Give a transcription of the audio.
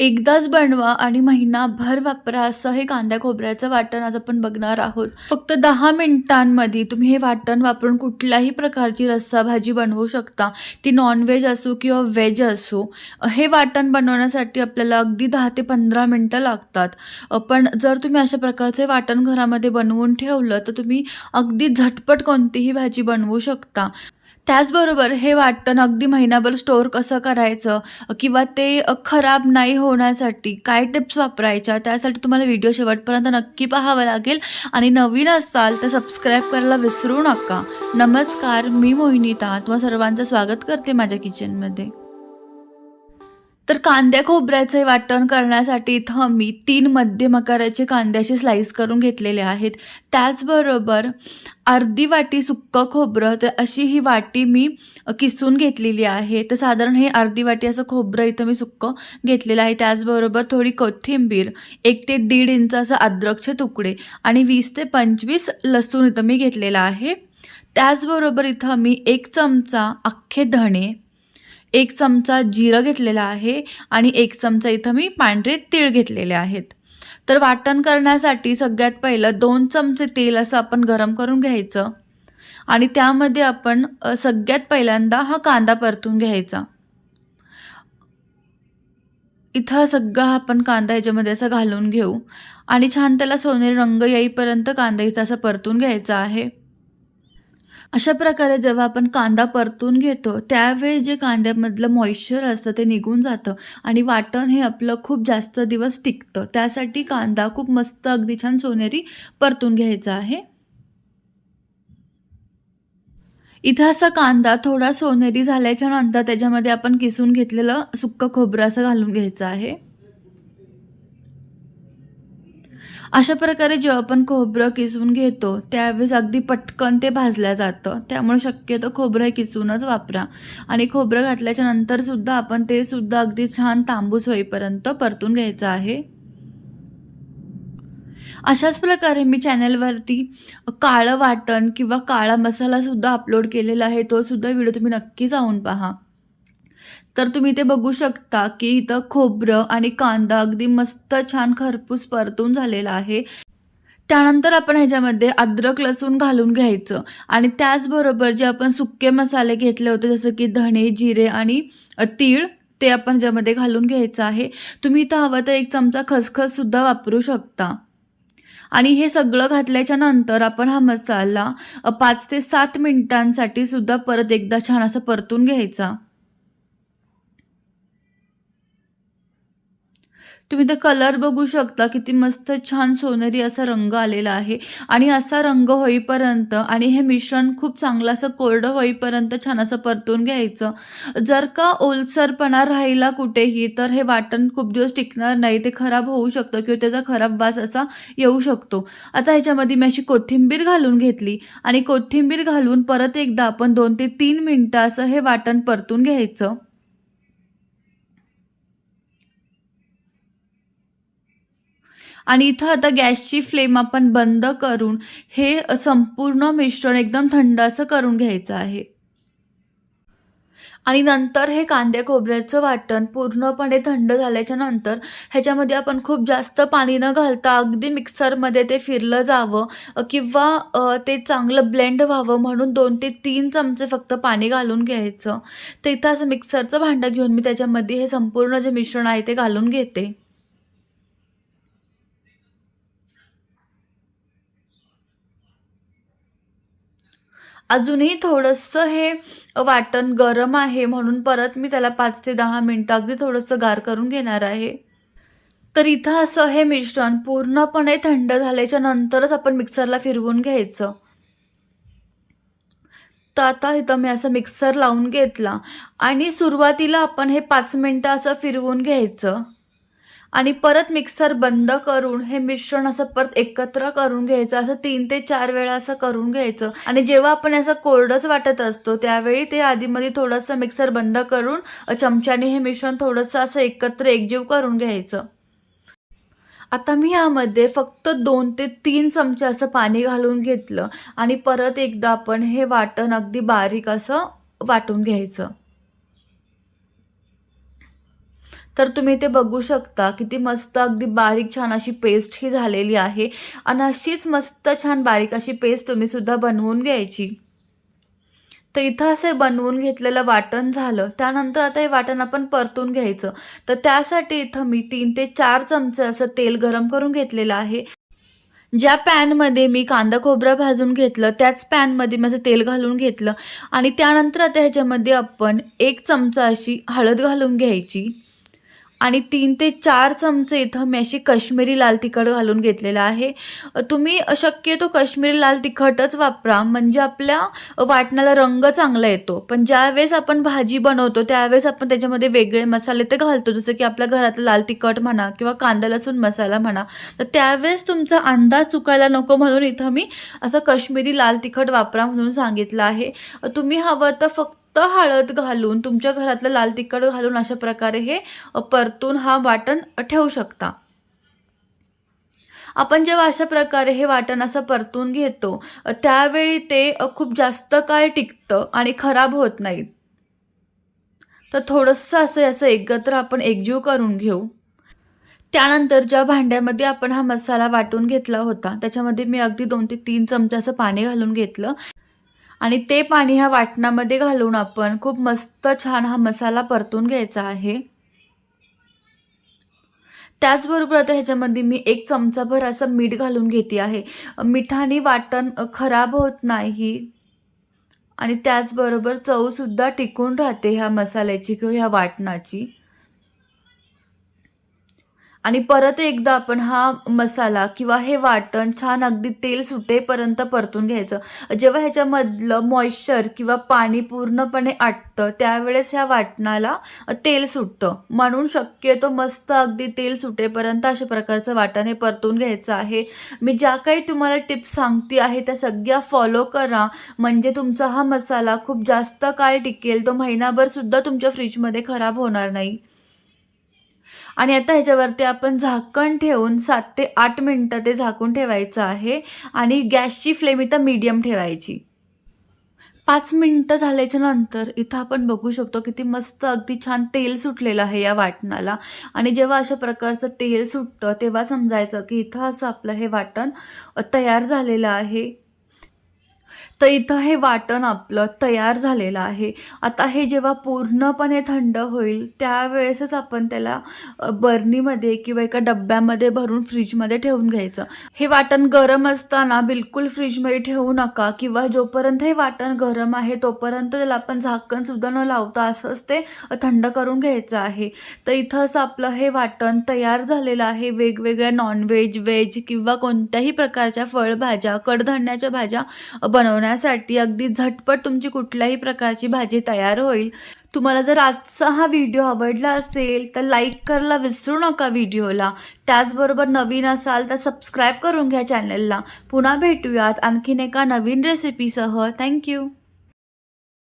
एकदाच बनवा आणि महिनाभर वापरा असं हे कांद्या खोबऱ्याचं वाटण आज आपण बघणार आहोत. फक्त दहा मिनिटांमध्ये तुम्ही हे वाटण वापरून कुठल्याही प्रकारची रस्सा भाजी बनवू शकता. ती नॉनव्हेज असो किंवा व्हेज असो हे वाटण बनवण्यासाठी आपल्याला अगदी दहा ते पंधरा मिनटं लागतात. पण जर तुम्ही अशा प्रकारचे वाटण घरामध्ये बनवून ठेवलं तर तुम्ही अगदी झटपट कोणतीही भाजी बनवू शकता. त्याचबरोबर हे वाटतं अगदी महिनाभर स्टोअर कसं करायचं किंवा ते खराब नाही होण्यासाठी काय टिप्स वापरायच्या? त्यासाठी तुम्हाला व्हिडिओ शेवटपर्यंत नक्की पाहावं लागेल. आणि नवीन असाल तर सबस्क्राईब करायला विसरू नका. नमस्कार मी मोहिनीता. तुम्हा सर्वांचं स्वागत करते माझ्या किचनमध्ये तर कांद्या खोबऱ्याचे वाटण करण्यासाठी इथं मी तीन मध्यम आकाराचे कांद्याचे स्लाईस करून घेतलेले आहेत. त्याचबरोबर अर्धी वाटी सुक्कं खोबरं तर अशी ही वाटी मी किसून घेतलेली आहे. तर साधारण हे अर्धी वाटी असं खोबरं इथं मी सुक्कं घेतलेलं आहे. त्याचबरोबर थोडी कोथिंबीर एक ते दीड इंच असं अद्रकचे तुकडे आणि वीस ते पंचवीस लसूण इथं मी घेतलेला आहे. त्याचबरोबर इथं मी एक चमचा अख्खे धणे एक चमचा जिरं घेतलेला आहे आणि एक चमचा इथं मी पांढरे तीळ घेतलेले आहेत. तर वाटण करण्यासाठी सगळ्यात पहिलं दोन चमचे तेल असं आपण गरम करून घ्यायचं. आणि त्यामध्ये आपण सगळ्यात पहिल्यांदा हा कांदा परतून घ्यायचा. इथं हा सगळा आपण कांदा ह्याच्यामध्ये असा घालून घेऊ. आणि छान त्याला सोनेरी रंग येईपर्यंत कांदा इथं असा परतून घ्यायचा आहे. अशा प्रकारे जेव्हा आपण कांदा परतून घेतो त्यावेळी जे कांद्यामधलं मॉइश्चर असतं ते निघून जातं आणि वाटण हे आपलं खूप जास्त दिवस टिकतं. त्यासाठी कांदा खूप मस्त अगदी छान सोनेरी परतून घ्यायचा आहे. इथं असा कांदा थोडा सोनेरी झाल्याच्यानंतर त्याच्यामध्ये आपण किसून घेतलेलं सुक्कं खोबरं असं घालून घ्यायचं आहे. अशा प्रकारे जेव्हा आपण खोबरं किसून घेतो त्यावेळेस अगदी पटकन ते भाजलं जातं. त्यामुळे शक्यतो खोबरं हे किसूनच वापरा. आणि खोबरं घातल्याच्या नंतरसुद्धा आपण ते सुद्धा अगदी छान तांबूस होईपर्यंत परतून घ्यायचं आहे. अशाच प्रकारे मी चॅनलवरती काळं वाटण किंवा काळा मसालासुद्धा अपलोड केलेला आहे तो सुद्धा व्हिडिओ तुम्ही नक्की जाऊन पहा. तर तुम्ही ते बघू शकता की इथं खोबरं आणि कांदा अगदी मस्त छान खरपूस परतून झालेला आहे. त्यानंतर आपण ह्याच्यामध्ये अद्रक लसूण घालून घ्यायचं. आणि त्याचबरोबर जे आपण सुके मसाले घेतले होते जसं की धणे जिरे आणि तीळ ते आपण ज्यामध्ये घालून घ्यायचं आहे. तुम्ही इथं हवं तर एक चमचा खसखससुद्धा वापरू शकता. आणि हे सगळं घातल्याच्या नंतर आपण हा मसाला पाच ते सात मिनिटांसाठी सुद्धा परत एकदा छान असं परतून घ्यायचा. तुम्ही तर कलर बघू शकता किती मस्त छान सोनेरी असा रंग आलेला आहे. आणि असा रंग होईपर्यंत आणि हे मिश्रण खूप चांगलं असं कोरडं होईपर्यंत छान असं परतून घ्यायचं. जर का ओलसरपणा राहिला कुठेही तर हे वाटण खूप दिवस टिकणार नाही. ते खराब होऊ शकतं किंवा त्याचा खराब वास असा येऊ शकतो. आता ह्याच्यामध्ये मी अशी कोथिंबीर घालून घेतली आणि कोथिंबीर घालून परत एकदा आपण दोन ते तीन मिनटं असं हे वाटण परतून घ्यायचं. आणि इथं आता गॅसची फ्लेम आपण बंद करून हे संपूर्ण मिश्रण एकदम थंड असं करून घ्यायचं आहे. आणि नंतर हे कांदे खोबऱ्याचं वाटण पूर्णपणे थंड झाल्याच्यानंतर ह्याच्यामध्ये आपण खूप जास्त पाणी न घालता अगदी मिक्सरमध्ये ते फिरलं जावं किंवा ते चांगलं ब्लेंड व्हावं म्हणून दोन ते तीन चमचे फक्त पाणी घालून घ्यायचं. तर इथं असं मिक्सरचं भांडं घेऊन मी त्याच्यामध्ये हे संपूर्ण जे मिश्रण आहे ते घालून घेते. अजूनही थोडंसं हे वाटण गरम आहे म्हणून परत मी त्याला पाच ते दहा मिनटं अगदी थोडंसं गार करून घेणार आहे. तर इथं असं हे मिश्रण पूर्णपणे थंड झाल्याच्या नंतरच आपण मिक्सरला फिरवून घ्यायचं. तर आता इथं मी असं मिक्सर लावून घेतला आणि सुरुवातीला आपण हे पाच मिनटं असं फिरवून घ्यायचं. आणि परत मिक्सर बंद करून हे मिश्रण असं परत एकत्र करून घ्यायचं असं तीन ते चार वेळा असं करून घ्यायचं. आणि जेव्हा आपण असं कोरडंच वाटत असतो त्यावेळी ते आधीमध्ये थोडंसं मिक्सर बंद करून चमच्याने हे मिश्रण थोडंसं असं एकत्र एकजीव करून घ्यायचं. आता मी यामध्ये फक्त दोन ते तीन चमचे असं पाणी घालून घेतलं आणि परत एकदा आपण हे वाटण अगदी बारीक असं वाटून घ्यायचं. तर तुम्ही ते बघू शकता किती मस्त अगदी बारीक छान अशी पेस्ट ही झालेली आहे. आणि अशीच मस्त छान बारीक अशी पेस्ट तुम्ही सुद्धा बनवून घ्यायची. तर इथं असं बनवून घेतलेलं वाटण झालं. त्यानंतर आता हे वाटण आपण परतून घ्यायचं. तर त्यासाठी इथं मी तीन ते चार चमचे असं तेल गरम करून घेतलेलं आहे. ज्या पॅनमध्ये मी कांदा खोबरं भाजून घेतलं त्याच पॅनमध्ये माझं तेल घालून घेतलं. आणि त्यानंतर आता ह्याच्यामध्ये आपण एक चमचा अशी हळद घालून घ्यायची. आणि तीन ते चार चमचे इथं मी अशी कश्मीरी लाल तिखट घालून घेतलेलं आहे. तुम्ही शक्यतो कश्मीरी लाल तिखटच वापरा. म्हणजे आपल्या वाटणाला रंग चांगला येतो. पण ज्यावेळेस आपण भाजी बनवतो त्यावेळेस आपण त्याच्यामध्ये वेगळे मसाले ते घालतो. जसं की आपल्या घरातलं लाल तिखट म्हणा किंवा कांदा लसूण मसाला म्हणा. तर त्यावेळेस तुमचा अंदाज चुकायला नको म्हणून इथं मी असं कश्मीरी लाल तिखट वापरा म्हणून सांगितलं आहे. तुम्ही हवं तर फक्त हळद घालून तुमच्या घरातलं लाल तिखट घालून अशा प्रकारे हे परतून हा वाटण ठेवू शकता. आपण जेव्हा अशा प्रकारे हे वाटण असं परतून घेतो त्यावेळी ते खूप जास्त काळ टिकतं आणि खराब होत नाही तर थोडंसं असं असं एकत्र आपण एकजीव करून घेऊ. त्यानंतर ज्या भांड्यामध्ये आपण हा मसाला वाटून घेतला होता त्याच्यामध्ये मी अगदी दोन ते तीन चमचे असं पाणी घालून घेतलं. आणि ते पाणी ह्या वाटणामध्ये घालून आपण खूप मस्त छान हा मसाला परतून घ्यायचा आहे. त्याचबरोबर आता ह्याच्यामध्ये मी एक चमचाभर असं मीठ घालून घेते आहे. मिठाने वाटण खराब होत नाही आणि त्याचबरोबर चवसुद्धा टिकून राहते ह्या मसाल्याची किंवा ह्या वाटणाची. आणि परत एकदा आपण हा मसाला किंवा हे वाटण छान अगदी तेल सुटेपर्यंत परतून घ्यायचं. जेव्हा ह्याच्यामधलं मॉइश्चर किंवा पाणी पूर्णपणे आटतं त्यावेळेस ह्या वाटणाला तेल सुटतं. म्हणून शक्यतो मस्त अगदी तेल सुटेपर्यंत अशा प्रकारचं वाटण हे परतून घ्यायचं आहे. मी ज्या काही तुम्हाला टिप्स सांगते आहे त्या सगळ्या फॉलो करा. म्हणजे तुमचा हा मसाला खूप जास्त काळ टिकेल तो महिनाभरसुद्धा तुमच्या फ्रीजमध्ये खराब होणार नाही. आणि आता ह्याच्यावरती आपण झाकण ठेवून सात ते आठ मिनटं ते झाकून ठेवायचं आहे आणि गॅसची फ्लेम इथं मीडियम ठेवायची. पाच मिनटं झाल्याच्यानंतर इथं आपण बघू शकतो किती मस्त अगदी छान तेल सुटलेलं आहे या वाटणाला. आणि जेव्हा अशा प्रकारचं तेल सुटतं तेव्हा समजायचं की इथं असं आपलं हे वाटण तयार झालेलं आहे. तर इथं हे वाटण आपलं तयार झालेलं आहे. आता हे जेव्हा पूर्णपणे थंड होईल त्यावेळेसच आपण त्याला बर्नीमध्ये किंवा एका डब्यामध्ये भरून फ्रीजमध्ये ठेवून घ्यायचं. हे वाटण गरम असताना बिलकुल फ्रीजमध्ये ठेवू नका किंवा जोपर्यंत हे वाटण गरम आहे तोपर्यंत त्याला आपण झाकणसुद्धा न लावता असंच ते थंड करून घ्यायचं आहे. तर इथंच आपलं हे वाटण तयार झालेलं आहे. वेगवेगळ्या नॉनव्हेज व्हेज किंवा कोणत्याही प्रकारच्या फळभाज्या कडधान्याच्या भाज्या बनवण्या खाण्यासाठी अगदी झटपट तुमची कुठल्याही प्रकारची भाजी तयार होईल. तुम्हाला जर आजचा हा व्हिडिओ आवडला असेल तर लाईक करायला विसरू नका व्हिडिओला. त्याचबरोबर नवीन असाल तर सबस्क्राईब करून घ्या चॅनलला पुन्हा भेटूयात आणखीन एका नवीन रेसिपीसह थँक्यू